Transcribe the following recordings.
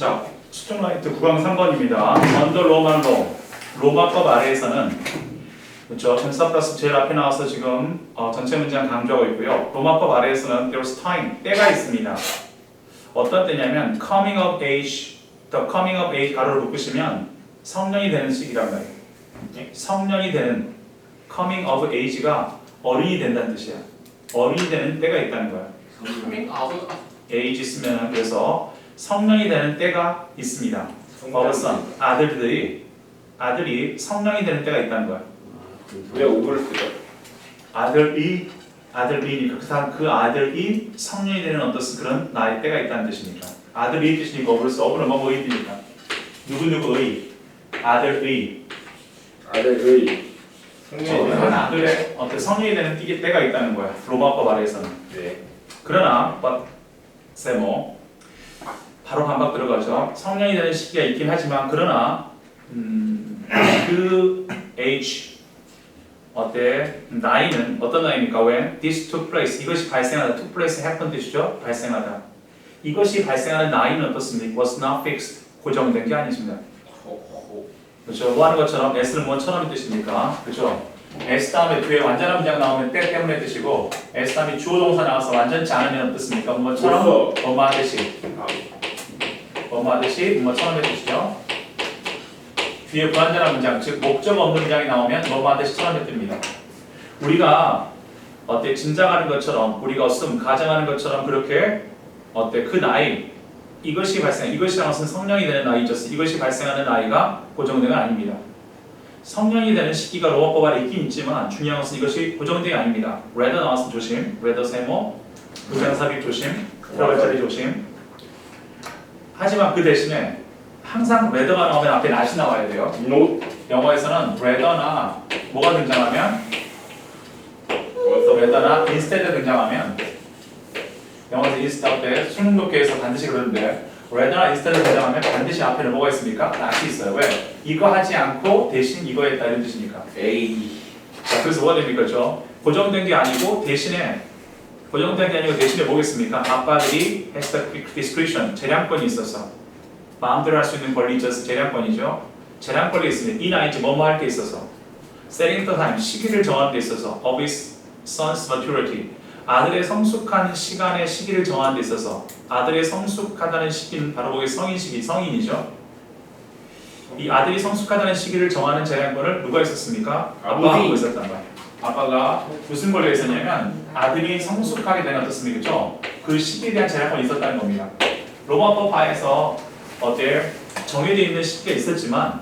자, 스튜라이트 9강 3번입니다. 언더 로만 로 로마법 아래에서는 그렇죠. 전사 플러스 제일 앞에 나와서 지금 어, 전체 문장 강조하고 있고요. 로마법 아래에서는 there's time 때가 있습니다. 어떤 때냐면 coming of age, the coming of age 가로를 묶으시면 성년이 되는 시기란 말이에요. 성년이 되는 coming of age가 어른이 된다는 뜻이야. 어른이 되는 때가 있다는 거야. 아홉 age 있으면 그래서 성년이 되는 때가 있습니다. 어선 아들들이 아들이 성년이 되는 때가 있다는 거야. 왜 오버를 쓰죠? 아들이 아들이니까 그 사람 그 아들이 성년이 되는 어떤 그런 나이 때가 있다는 뜻이니까 아들이 뜻이니까 어브스 어브는 뭐뭐 의니까 누구 누구의 아들의 아들의 한 성년이 아들의 어떤 성년이 되는 띠- 때가 있다는 거야 로마법 아래에서는 네. 그러나 but 세모 바로 반박 들어가죠. 성년이 되는 시기가 있긴 하지만 그러나 음, 그 age 어때 나이는 어떤 나이입니까? When this took place 이것이 발생하다 took place happen 뜻이죠. 발생하다 이것이 발생하는 나이는 어떻습니까? was not fixed 고정된 게 아니십니다. 그렇죠. 뭐 하는 것처럼 S는 뭐처럼 뜻입니까? 그렇죠. S 다음에 뒤에 완전한 문장 나오면 때 때문에 뜻이고 S 다음에 주어 동사 나와서 완전치 않으면 어떻습니까? 뭐처럼 뭐서? 뭐뭐 하듯이 아, 뭐뭐 하듯이 뭐처럼 해주시죠. 뒤에 불완전한 문장 즉 목적 없는 문장이 나오면 뭐뭐 하듯이 처럼 해줍니다. 우리가 어때 짐작하는 것처럼 우리가 어씀 가정하는 것처럼 그렇게 어때 그 나이 이것이 발생 이것이라는 것은 성령이 되는 나이죠. 이것이 발생하는 나이가 고정된 건 아닙니다. 성령이 되는 시기가 로마법 아래 있긴 있지만 중요한 것은 이것이 고정된 게 아닙니다. 레더 나왔으면 조심, 레더 세모, 부장삽입 조심, 들어갈 자리 조심. 하지만 그 대신에 항상 레더가 나오면 앞에 not이 나와야 돼요. 노 영어에서는 레더나 뭐가 등장하면 또 레더나 instead 등장하면 영어에서 instead 때 수능 독해에서 반드시 그러는데 레더나 instead 등장하면 반드시 앞에는 뭐가 있습니까? not이 있어요. 왜? 이거 하지 않고 대신 이거 했다 이런 뜻이니까. 에이 자, 그래서 뭐가 됩니까? 죠 고정된 게 아니고 대신에 고정된 게 아니고 대신에 뭐겠습니까? 아빠들이 has the discretion 재량권이 있어서 마음대로 할 수 있는 권리 있어서 재량권이죠. 재량권이 있으면 이 나이지 뭐뭐 할 게 있어서 setting the time 시기를 정하는 데 있어서 of his son's maturity 아들의 성숙한 시간의 시기를 정하는 데 있어서 아들의 성숙하다는 시기는 바로 거기 성인 시기 성인이죠. 이 아들이 성숙하다는 시기를 정하는 재량권을 누가 있었습니까? 아빠가 아버지. 갖고 있었단 말이에요. 아빠가 무슨 권리가 있었냐면 아들이 성숙하게 되는 어떻습니까? 그죠? 그 시기에 대한 재량권이 있었다는 겁니다. 로마법 하에서 어때 정해져 있는 시기가 있었지만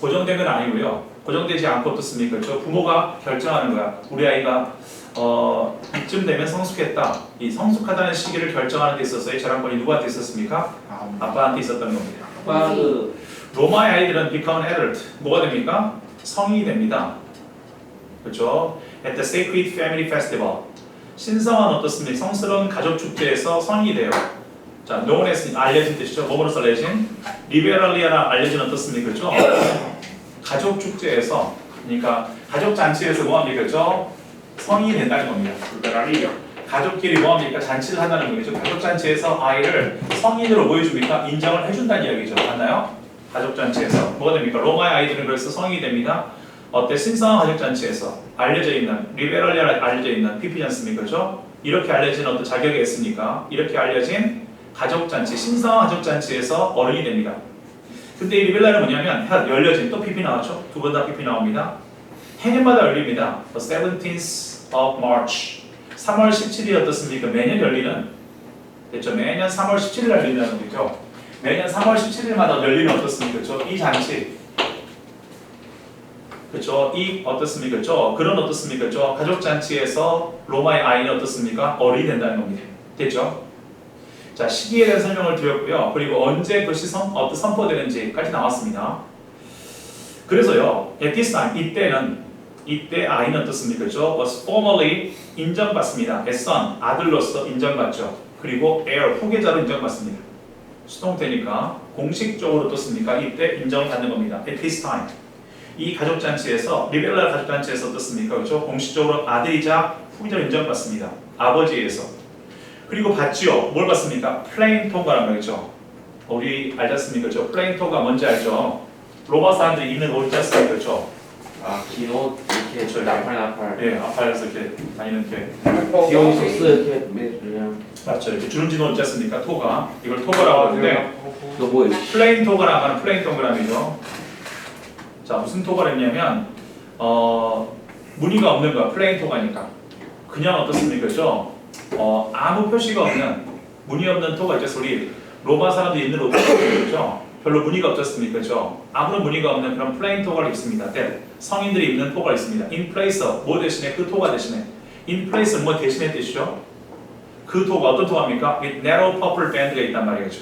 고정된 건 아니고요. 고정되지 않고 어떻습니까? 저 부모가 결정하는 거야. 우리 아이가 어 이쯤 되면 성숙했다. 이 성숙하다는 시기를 결정하는 데 있어서의 재량권이 누구한테 있었습니까? 아빠한테 있었다는 겁니다. 빠그 로마의 아이들은 become an adult 뭐가 됩니까? 성인이 됩니다. 그렇죠? At the Sacred Family Festival 신성한 어떻습니까? 성스러운 가족 축제에서 성인이 돼요. 자, known as 알려진 뜻이죠. 뭐로서 알려진? 리베랄리아라 알려진 어떻습니까? 그렇죠? 가족 축제에서 그러니까 가족 잔치에서 뭐 합니까? 그렇죠? 성인이 된다는 겁니다. 불가라리요 가족끼리 뭐합니까? 잔치를 한다는 거죠. 가족 잔치에서 아이를 성인으로 보여줍니까? 인정을 해준다는 이야기죠. 맞나요? 가족 잔치에서 뭐가 됩니까? 로마의 아이들은 그래서 성인이 됩니다. 어때? 신성한 가족 잔치에서 알려져 있는 리베럴리아 알려져 있는 PP지 않습니까? 그죠? 이렇게 알려진 어떤 자격이 있으니까 이렇게 알려진 가족 잔치, 신성한 가족 잔치에서 어른이 됩니다. 근데 이 리벨라는 뭐냐면 하- 열려진 또 PP 나왔죠? 두 번 다 PP 나옵니다. 해년마다 열립니다. The 17th of March. 3월 17일이 어떻습니까? 매년 열리는 됐죠? 매년 3월 17일 열린다는 거죠. 매년 3월 17일마다 열리는 어떻습니까? 그렇죠? 이 잔치. 그렇죠? 이 어떻습니까? 그렇죠? 그런 어떻습니까? 그렇죠? 가족 잔치에서 로마의 아이는 어떻습니까? 어른이 된다는 겁니다. 됐죠? 자, 시기에 대한 설명을 드렸고요. 그리고 언제 그것이 선, 어떤 선포되는지까지 나왔습니다. 그래서요, at this time, 이때는 이때 아이는 어떻습니까? 그죠? was formally 인정받습니다. as son, 아들로서 인정받죠. 그리고 heir, 후계자로 인정받습니다. 수동태니까 공식적으로 어떻습니까? 이때 인정받는 겁니다. at this time. 이 가족잔치에서, 리벨라 가족잔치에서 어떻습니까? 그렇죠? 공식적으로 아들이자 후계자로 인정받습니다. 아버지에서. 그리고 받지요. 뭘 받습니까? 플레인 통과란 말이죠. 우리 알지 않습니까? 저 플레인토가 뭔지 알죠? 로마 사람들이 입는 옷 있지 않습니까? 그렇죠? 아 긴 옷 이렇게 그쵸, 나팔 나팔 예, 아파에서 이렇게 다니는 게 귀여운 소스 이렇게 매- 그냥 맞죠? 이렇게 주름진 옷 있지 않습니까? 토가 이걸 토가라고 하는데 너 뭐예요? 플레인 토가라고 하는 플레인 동그라미죠. 자 무슨 토가랬냐면 어 무늬가 없는 거야 플레인 토가니까 그냥 어떻습니까? 그죠? 어 아무 표시가 없는 무늬 없는 토가 있죠 우리 로마 사람들이 입는 옷 그죠? 별로 무늬가 없었습니까? 그죠? 아무런 무늬가 없는 그런 플레인 토가를 입습니다. 때 성인들이 입는 토가 있습니다. in place of 뭐 대신에 그 토가 대신에 in place 뭐 대신에 뜻이죠? 그 토가 어떤 토가입니까? with narrow purple band가 있단 말이죠.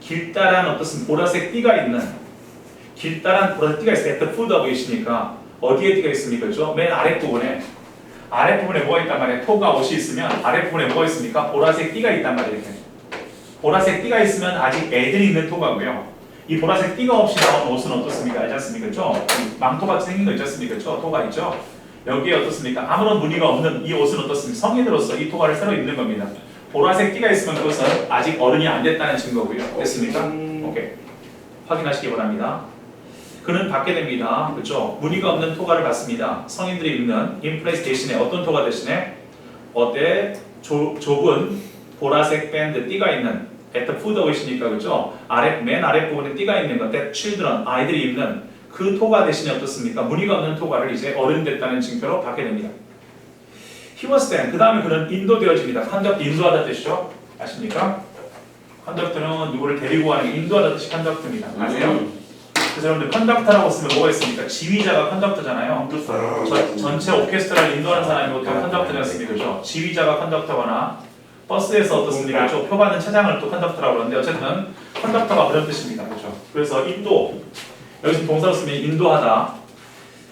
길다란 어떻습니까? 보라색 띠가 있는 길다란 보라색 띠가 있어요. at the foot of it이니까 어디에 띠가 있습니까? 그죠? 맨 아랫부분에 아랫부분에 뭐가 있단 말이에요? 토가 옷이 있으면 아랫부분에 뭐가 있습니까? 보라색 띠가 있단 말이에요. 보라색 띠가 있으면 아직 애들이 있는 토가고요. 이 보라색 띠가 없이 나온 옷은 어떻습니까? 알지 않습니까? 그죠? 이 망토같이 생긴 거 있지 않습니까? 그죠? 토가 있죠? 여기에 어떻습니까? 아무런 무늬가 없는 이 옷은 어떻습니까? 성인으로서 이 토가를 새로 입는 겁니다. 보라색 띠가 있으면 그것은 아직 어른이 안 됐다는 증거고요. 됐습니까? 오케이. 확인하시기 바랍니다. 그는 받게 됩니다. 그렇죠? 무늬가 없는 토가를 받습니다. 성인들이 입는 인플레이스 대신에 어떤 토가 대신에 어때 조, 좁은 보라색 밴드 띠가 있는 at the foot of it이니까 그렇죠? 아래 맨 아래 부분에 띠가 있는 것 that children 아이들이 입는 그 토가 대신에 어떻습니까? 무늬가 없는 토가를 이제 어른 됐다는 증표로 받게 됩니다. He was then 그 다음에 그는 인도되어집니다. 컨덕트 인도하다 뜻이죠? 아십니까? 컨덕트는 누구를 데리고 가는 게 인도하다 뜻이 컨덕트입니다. 아세요? 그래서 여러분들 컨덕터라고 쓰면 뭐가 있습니까? 지휘자가 컨덕터잖아요. 저, 전체 오케스트라를 인도하는 사람이 또 컨덕터지 않습니까? 그죠? 지휘자가 컨덕터거나 버스에서 어떻습니까? 저 표받는 차장을 또 컨덕터라고 그러는데 어쨌든 컨덕터가 그런 뜻입니다. 그죠? 그래서 인도 여기서 동사로 쓰면 인도하다.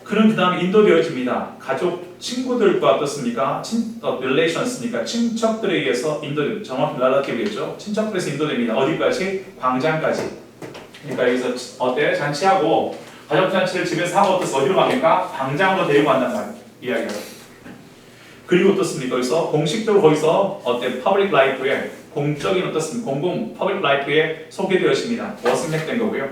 그는 그 다음에 인도되어집니다. 가족, 친구들과 어떻습니까? 친, 어, relations니까 친척들에 의해서 인도, 정확히 relative겠죠? 친척들에서 인도됩니다. 어디까지? 광장까지. 그러니까 여기서 어때? 잔치하고 가족 잔치를 집에서 하고 어떻서 어디로 갑니까? 광장으로 데리고 간단 말이에요. 이야기가. 그리고 어떻습니까? 거기서 공식적으로 거기서 어때? 퍼블릭 라이프에 공적인 어떻습니까? 공공 퍼블릭 라이프에 소개되었습니다. 워승맥된 거고요.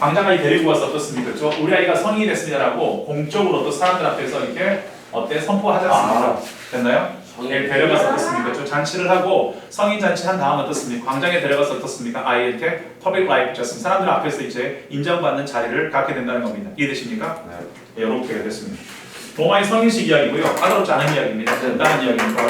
광장까지 데리고 와서 어떻습니까? 저 우리 아이가 성인이 됐습니다라고 공적으로 어떤 사람들 앞에서 이렇게 어때? 선포하지 않습니까? 됐나요? 예, 데려가서 어떻습니까? 저 잔치를 하고 성인 잔치 한 다음 어떻습니까? 광장에 데려가서 어떻습니까? 아이 이렇게 퍼블릭 라이프 졌습니다. 사람들 앞에서 이제 인정받는 자리를 갖게 된다는 겁니다. 이해되십니까? 네, 이렇게 됐습니다. 로마의 성인식 이야기고요. 까다롭지 않은 이야기입니다. 간단한 이야기니까